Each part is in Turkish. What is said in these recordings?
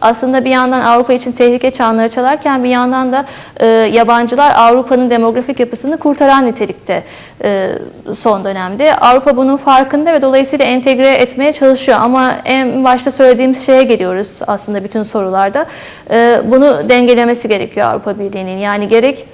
aslında bir yandan Avrupa için tehlike çanları çalarken bir yandan da e, yabancılar Avrupa'nın demografik yapısını kurtaran nitelikte e, son dönemde. Avrupa bunun farkında ve dolayısıyla entegre etmeye çalışıyor ama en başta söylediğimiz şeye geliyoruz aslında bütün sorularda. E, bunu dengelemesi gerekiyor Avrupa Birliği'nin. Yani gerek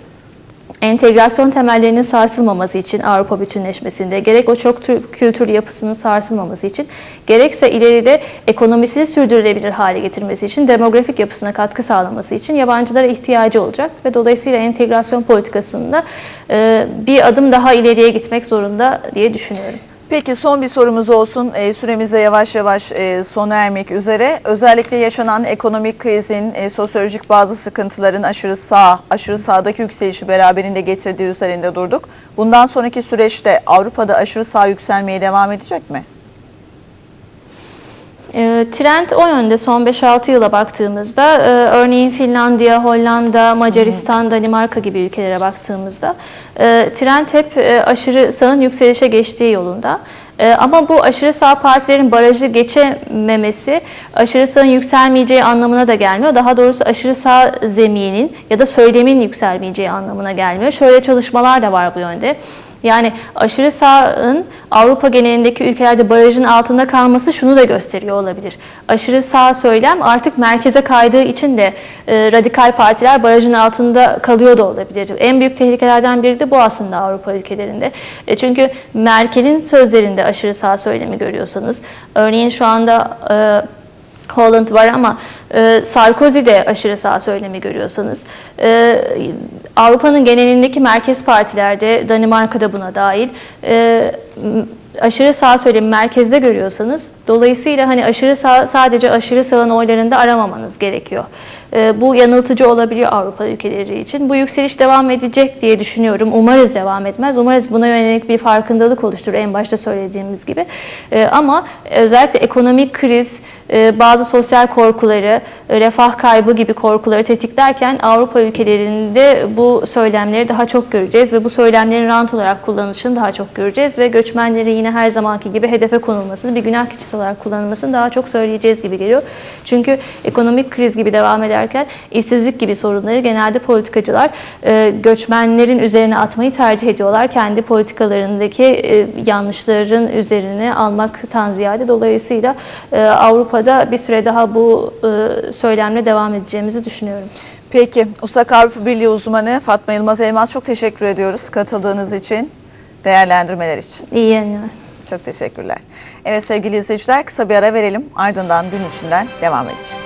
entegrasyon temellerinin sarsılmaması için Avrupa bütünleşmesinde, gerek o çok tür, kültür yapısının sarsılmaması için, gerekse ileride ekonomisini sürdürülebilir hale getirmesi için, demografik yapısına katkı sağlaması için yabancılara ihtiyacı olacak ve dolayısıyla entegrasyon politikasında e, bir adım daha ileriye gitmek zorunda diye düşünüyorum. Peki son bir sorumuz olsun. E, süremiz de yavaş yavaş e, sona ermek üzere. Özellikle yaşanan ekonomik krizin, e, sosyolojik bazı sıkıntıların aşırı sağ, aşırı sağdaki yükselişi beraberinde getirdiği üzerinde durduk. Bundan sonraki süreçte Avrupa'da aşırı sağ yükselmeye devam edecek mi? E, trend o yönde son 5-6 yıla baktığımızda e, örneğin Finlandiya, Hollanda, Macaristan, Danimarka gibi ülkelere baktığımızda e, trend hep e, aşırı sağın yükselişe geçtiği yolunda. Ama bu aşırı sağ partilerin barajı geçememesi aşırı sağın yükselmeyeceği anlamına da gelmiyor. Daha doğrusu aşırı sağ zeminin ya da söylemin yükselmeyeceği anlamına gelmiyor. Şöyle çalışmalar da var bu yönde. Yani aşırı sağın Avrupa genelindeki ülkelerde barajın altında kalması şunu da gösteriyor olabilir. Aşırı sağ söylem artık merkeze kaydığı için de e, radikal partiler barajın altında kalıyor da olabilir. En büyük tehlikelerden biri de bu aslında Avrupa ülkelerinde. E, çünkü Merkel'in sözlerinde aşırı sağ söylemi görüyorsanız, örneğin şu anda... E, Holland var ama e, Sarkozy'de aşırı sağ söylemi görüyorsanız, e, Avrupa'nın genelindeki merkez partilerde, Danimarka'da buna dahil, e, aşırı sağ söylemi merkezde görüyorsanız, dolayısıyla hani aşırı sağ, sadece aşırı sağın oylarında aramamanız gerekiyor. E, bu yanıltıcı olabiliyor Avrupa ülkeleri için. Bu yükseliş devam edecek diye düşünüyorum. Umarız devam etmez. Umarız buna yönelik bir farkındalık oluşturur en başta söylediğimiz gibi. E, ama özellikle ekonomik kriz, e, bazı sosyal korkuları, e, refah kaybı gibi korkuları tetiklerken Avrupa ülkelerinde bu söylemleri daha çok göreceğiz ve bu söylemlerin rant olarak kullanılışını daha çok göreceğiz ve göçmenleri yine her zamanki gibi hedefe konulmasını, bir günah keçisi olarak kullanılmasını daha çok söyleyeceğiz gibi geliyor. Çünkü ekonomik kriz gibi devam ederken işsizlik gibi sorunları genelde politikacılar e, göçmenlerin üzerine atmayı tercih ediyorlar. Kendi politikalarındaki yanlışların üzerine almaktan ziyade dolayısıyla Avrupa'da bir süre daha bu söylemle devam edeceğimizi düşünüyorum. Peki, Usak Avrupa Birliği uzmanı Fatma Yılmaz Elmas çok teşekkür ediyoruz katıldığınız için, değerlendirmeler için. İyi yayınlar. Çok teşekkürler. Evet sevgili izleyiciler kısa bir ara verelim ardından gün içinden devam edeceğiz.